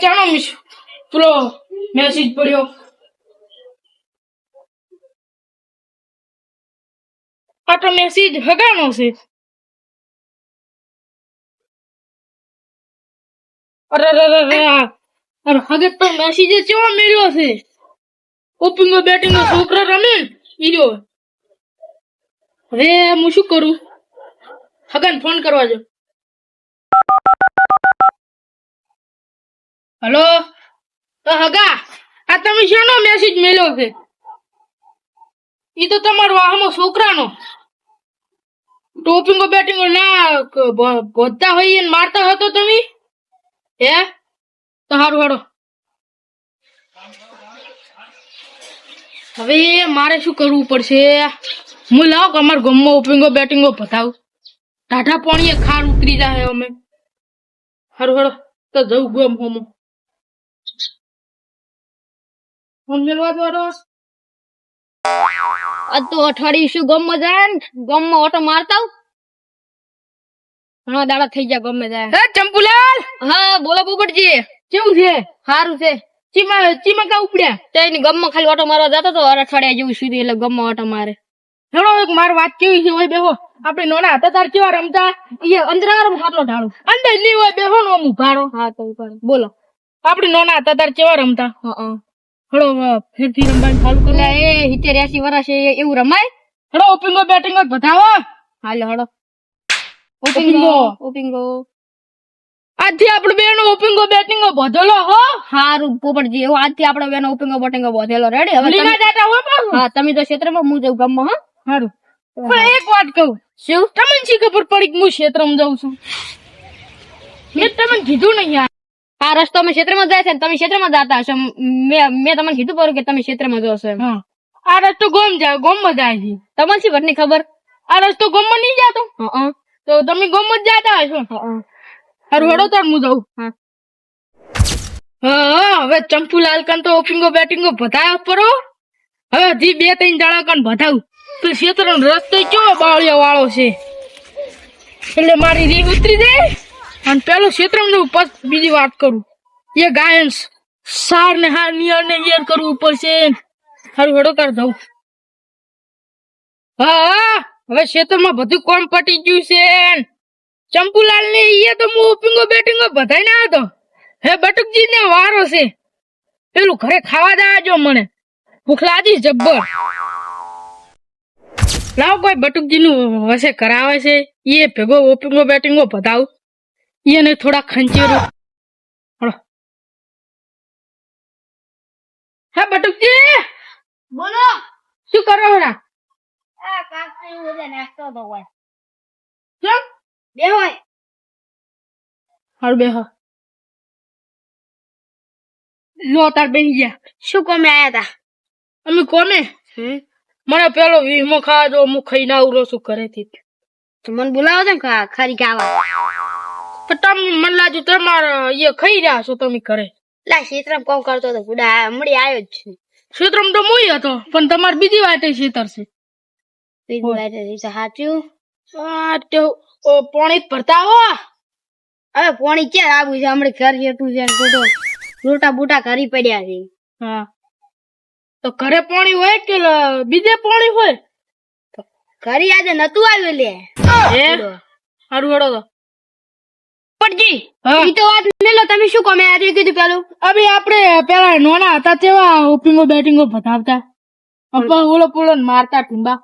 ચાણો miss પેલો message પડ્યો આ તો મેસેજ હગાનો છે અરે અરે અરે અરે આ અરે હગે તો મેસેજ કેવો મેળ્યો છે ઓપિંગો બેટિંગો છોકરા રમે ને ઈર્યો હવે હું શું કરું હગન ફોન કરવા જો હલો? હગા, આ તમે શેનો મેસેજ મેલ્યો છે? એ તો તમારો આમો છોકરાનો. ટોપિંગો બેટિંગો ના હોય ને મારતા હતો તમે? હે? તો હારું હારો હવે મારે શું કરવું પડશે? હું લાવ કે અમારા ગામમાં ઓપિંગો બેટિંગો પતાવ ટાઢા પાણીએ ખાર ઉતરી જાય અમે. હારું હારો તો જવું ગમ હોમો ફોન મેળવા દો આ તો અઠવાડિયું શું ગમમાં જાય ને? ગમમાં ઓટો મારતા ઘણા દાડા થઈ ગયા ગમે જાય. હે ચંપુલાલ! હા બોલો પોપટજી કેવું છે? સારું છે. ચીમા ચીમા કા ઉપડ્યા? તેની ગમમાં ખાલી ઓટો મારવા જતો તો અઠવાડિયા જેવું સુધી એટલે ગમમાં ઓટો મારે. હેડો એક માર વાત કેવી છે ઓય બેહો. આપણે નોના હતા તાર કેવા રમતા? એ અંતરાળમાં ખાટલો ઢાળું. અંદરની હોય બેહો નો અમુક ભાડો હા તો બોલો. આપણે નોના હતા તાર કેવા રમતા? હા. હવે ફેરથી રમવાનું ચાલુ કરો. એ સિત્તેર એસી વર્ષ એવું રમાય? હળો ઓપિંગો બેટિંગો બધાવો હાલો હળો. ઓપિંગો. ઓપિંગો આજથી આપણે બેનો ઓપિંગો બેટિંગો બધેલો હો. હારું પોપટજી એવું આજથી આપડે બેનો ઓપિંગો બેટિંગો બધેલો. રેડી હવે લીના જાતા પાછું. હા તમે તો ક્ષેત્રમાં હું જઉં ગામમાં હા. હારું. પણ એક વાત કહું. શું? તમને શી ખબર પડી કે હું ક્ષેત્રમાં જાઉં છું? મેં તમને કીધું નહીં યાર. આ રસ્તો અમે ક્ષેત્રમાં જાય છે તમે ક્ષેત્રમાં જતા હશો. મેં તમને કીધું પડ્યું કે તમે ક્ષેત્રમાં જશો એમ. આ રસ્તો ગોમ જાય ગોમમાં જાય છે. તમને શી ઘટની ખબર? આ રસ્તો ગોમમાં નહીં જતો? તો તમે ગોમમાં જ જાતા હશો. હં. હારું હેડો હું જઉં. હા. હવે ચંપુલાલ કન તો ઓપિંગો બેટિંગો બતાવ્યા પરો હવે હજી બે ત્રણ જણા કન બતાવું તો ક્ષેત્ર રસ્તો કેવો બાળિયો વાળો છે? એટલે મારી રીંગ ઉતરી જાય? અને પેલું ક્ષેત્ર પછી બીજી વાત કરું. એ ગાયન સાર ને હાર નિયર ને યર કરવું પડશે હારું, હેડો કર જાઉં હા હવે ક્ષેત્રમાં બધું કોમ પટી ગયું છે ચંપુલાલ ને ઈએ તો હું ઉપિંગો બેટિંગો બધાય ના હતો. હે બટુકજી ને વારો છે. પેલું ઘરે ખાવા દેવાજો મને. ભૂખ લાગી જબ્બર. લાવ કોઈ બટુકજી નું વસે કરાવે છે. એ ભેગો ઓપિંગો બેટિંગો બતાવ ઈને થોડા ખંચેરો હા બટુકજી! બોલો. શું કરો હરા આ કાકડી ઉડે નાસ્તો તો ચમ બે હોય. હાલ બે હો. લો તાર બેહી ગયા. શું કોમે આયા તા? અમે કોને મને પેલો વીમો ખાવા જો હું ખાઈને શું છું ઘરેથી તો મને બોલાવો છે ખારી ખાવા. તમે મને લાગ્યું તમારે એ ખાઈ રહ્યા છો તમે ઘરે. લા ક્ષેત્રમાં કોણ કરતો હતો ગુડા મળી આવ્યો જ છે. ક્ષેત્રમાં તો મુય હતો પણ તમારે બીજી વાત ખેતર છે. બીજી વાત એ સાચું આ ઓ પોણી ભરતા હો. હવે પોણી ક્યાં આવું છે? હમણાં ઘર જેટલું છે બધો. રોટા બુટા કરી પડ્યા છે. હા. તો ઘરે પોણી હોય કે બીજે પોણી હોય? ઘરે આજે નતું આવ્યું લે. સારું હેડો તો. પડજી ઈ તો વાત મેલો તમે શું કોમે આજે કીધું પેલું? અભી આપણે પેલા નોના હતા તેવા ઓપિંગો બેટિંગો બતાવતા અપ્પા ઓલો પોલો મારતા ટીંબા.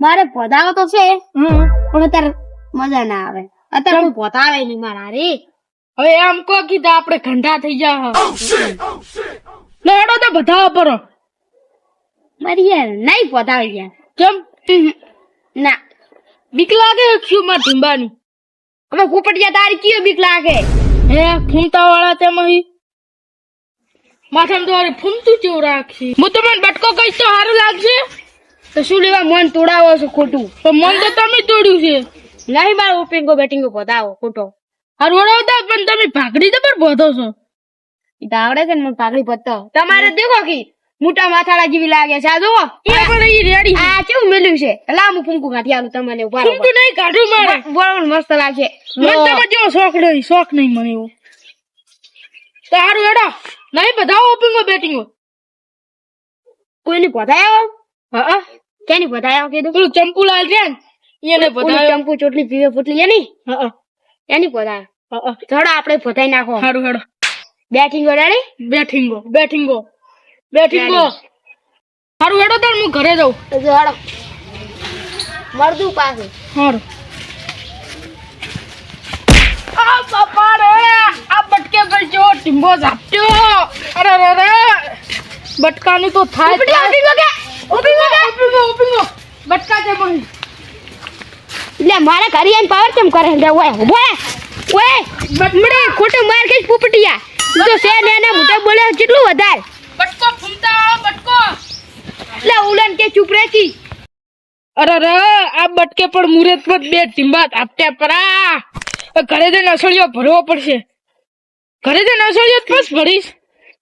મારે પોધાવો તો છે પણ અત્યારે મજા ના આવે. અત્યારે કોઈ પોતાવે નહીં મારા રે. હવે એમ કહો કીધા આપણે ઘંટા થઈ જા તો ભતાવો પડો મારી યાર નહીં પોતાવે યાર કેમ ના. બીક લાગે ક્યુ માં ટીંબાની. હવે પોપટિયા તારી કયો બીક લાગે? હે ફૂમતા વાળા તેમાં માથામાં તો હારે ફૂમતું જેવું રાખી. હું તમને બટકો કહીશ તો સારું લાગશે. તો શું લેવા મન તોડાવો છો ખોટું? તો મન તો તમે તોડ્યું છે. નહીં મારો ઓપિંગો બેટિંગો પોતાવો ખોટો. હારું વડાવતા પણ તમે ભાગડી તો પણ બધો છો. દાવડે તો આવડે છે ને પાઘડી પત્તો તમારે દેખો કે મોટા માથા જેવી લાગે છે. આ જો એ પણ ઈ રેડી આ કેવું મેલ્યું છે? લા હું ફૂંકું કાઢી આલું તમને ઊભા. ફૂમતું નહીં કાઢું મારે. બરાબર મસ્ત લાગે. મને તમે જેવો શોખ નહીં શોખ નહીં મને એવો. તારું હેડો. નહીં બધા ઓપનિંગો બેટિંગો કોઈને બધાયો હા કેની બધાયો કીધું? પેલું ચંપુલાલ છે ને એને બધાયો ચંપુ ચોટલી પીવે પુટલી એની? હા એની બધાયો હા થોડો આપણે બધાઈ નાખો. સારું હેડો બેટિંગો રેડી? બેટિંગો બેઠિંગો બેઠિંગો બેઠિંગો સારું હેડો તાર હું ઘરે જાઉં. તો જો હાડો મળતું પાછું. સારું આ બાપા રે આ બટકે ગઈ જો ટીમ્બો ઝાપટ્યો. અરે રે રે બટકાનું તો થાય ઉપડી ઉપડી વગે ઉપીંગો ઉપીંગો ઉપીંગો બટકા છે પણ એટલે મારા ઘરે આઈને પાવર કેમ કરે? લે ઓય ઓય. ઓય બટમડે ખોટો માર કે પુપટિયા તું તો છે ને ને મોટે બોલે કેટલું વધાર? બટકો ફૂમતા વાળો એટલે ઉલન કે ચૂપ રહેતી. અરે રે આ બટકે પણ મુરત પર બે ટીમ્બા આપટ્યા પરા. ઘરે જઈને અસળિયો ભરવો પડશે. ઘરે જઈને અસળિયો બસ ભરીશ.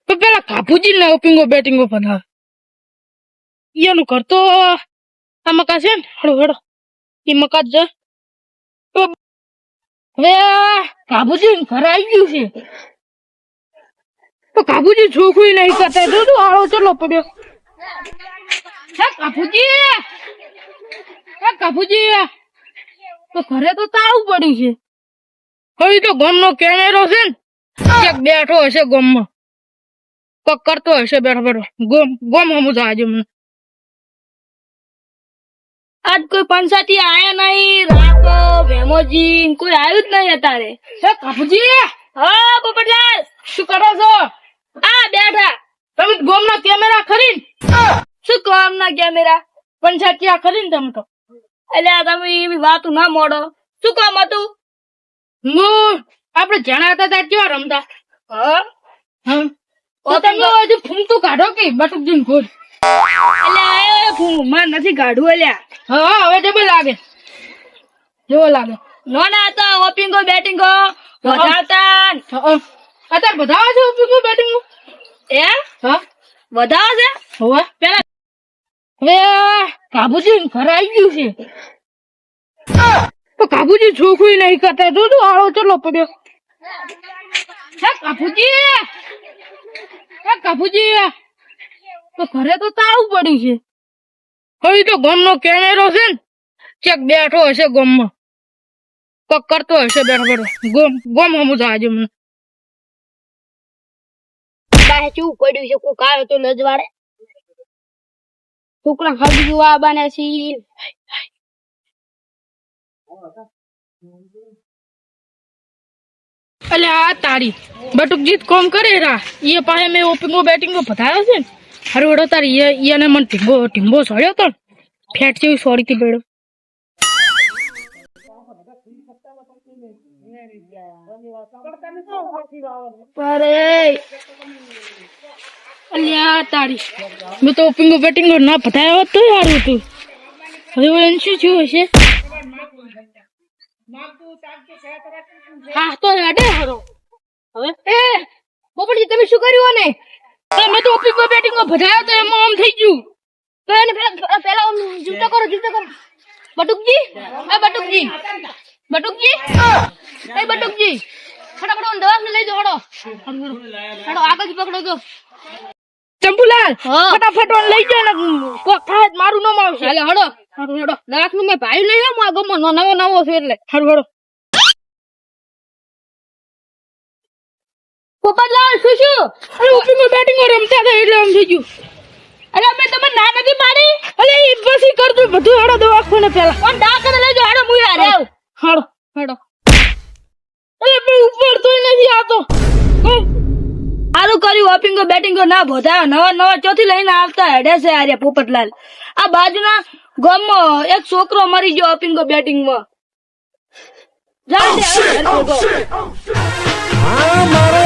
તો પેલા કાપુજી ને ઓપિંગો બેટિંગો બધા એનું કરતો આ મકા છે ને? હળો હળો એ મકા જ હવે કાબુજી ઘરે આવી ગયું છે. તો કાબુજી છોકરી નહીં કરતા. જો તું આળો ચલો પડ્યો હે કાબુજી હે કાબુજી તો ઘરે તો તાવ પડ્યું છે. હવે તો ગમનો કેમેરો છે ને બેઠો હશે ગમમાં. કોક કરતો હશે બેઠો બેઠો. ગમ ગમ હમું આજે મને. આજ કોઈ પંચાયતી આયા નહીં. રાખો ભેમોજી કોઈ આવ્યું જ નહીં અત્યારે. હે કાપુજી હા પોપટલાલ. શું કરો છો? આ બેઠા. તમે ગોમના કેમેરા ખરી શું કામ ના કેમેરા? પંચાયતિયા ખરી ને તમે તો. એટલે આ તમે એવી વાત ના મોડો. શું કામ હતું? હું આપણે જણા હતા કેવા રમતા? હા? તમે હજુ ફૂમતું કાઢો કે બટુકજીને ખોદ એટલે માર નથી કાઢવું અલ્યા હા હવે જબર લાગે. જેવો લાગે? નો ના હતા ઓપિંગો બેટિંગો વધારતા. અત્યારે બધા છે ઓપનિંગ બેટિંગ એ હા. બધા છે હવે. પેલા હવે કાબુજી ઘરે આવી ગયું છે. તો કાબુજી છોકરી નહીં કરતા જો તું આળો ચલો પડ્યો. હે કાબુજી! હે કાબુજી! તો ઘરે તો તાળું પડ્યું છે. હવે તો ગમનો કેમેરો છે ને ચેક બેઠો હશે ગમમાં. કોક કરતો હશે બેઠો બેઠો. ગમ ગમ હમું આજે મને. બાહે શું પડ્યું છે? કોક આવે તો લજવાડે છોકરા હજી આ બાને છે અલે આ તારી બટુક જીત કોમ કરે રા. એ પાસે મેં ઓપિંગો બેટિંગો બતાવ્યો છે ને. હારું તારી એ ઈને મને ટીંબો ટીંબો સળ્યો તો. ફેટ જેવી સોરી થી બેડો અલ્યા તારી મેં તો ઓપિંગો બેટિંગો ના હોત તો હારું હતું હવે શું હશે હા તો હેડે હરો હવે એ પોપટજી તમે શું કર્યું ને મેં તો ઓપિંગો બેટિંગો બતાવ્યો તો એમાં આમ થઈ ગયું પેલા પેલા કરો જૂતો કરો બટુકજી એ બટુકજી. બટુકજી એ બટુકજી ફટાફટ ઓન દવાખાને લઈ જાઓ હડો હડો આગળ પકડો તો ચંપુલાલ હા. ફટાફટ લઈ જાઓ ને કોક થાય મારું નામ આવશે હાલે હડો હારું હેડો દવાખાનું મેં ભાઈ લઈ આવ્યો મારા ગામમાં નવો નવો છે એટલે હારું હેડો પોપટલાલ શું શું અરે ઓપિંગો બેટિંગો રમતા હતા એટલે આમ થઈ ગયું અરે અમે તમે ના નથી મારી અરે એ પછી કરજો બધું હડો દવાખાને પેલા ઓન દવાખાને લઈ જાઓ હડો મુયા રે હાડો હાડો. અરે પણ ઉપર તોય નથી આવતો. હમ. સારું કર્યું ઓપિંગો બેટિંગો ના બોધાયો નવા નવા ચોથી લઈને આવતા હેડે છે આર્ય પોપટલાલ. આ બાજુના ગામમાં એક છોકરો મરી ગયો ઓપિંગો બેટિંગમાં જા દે મારો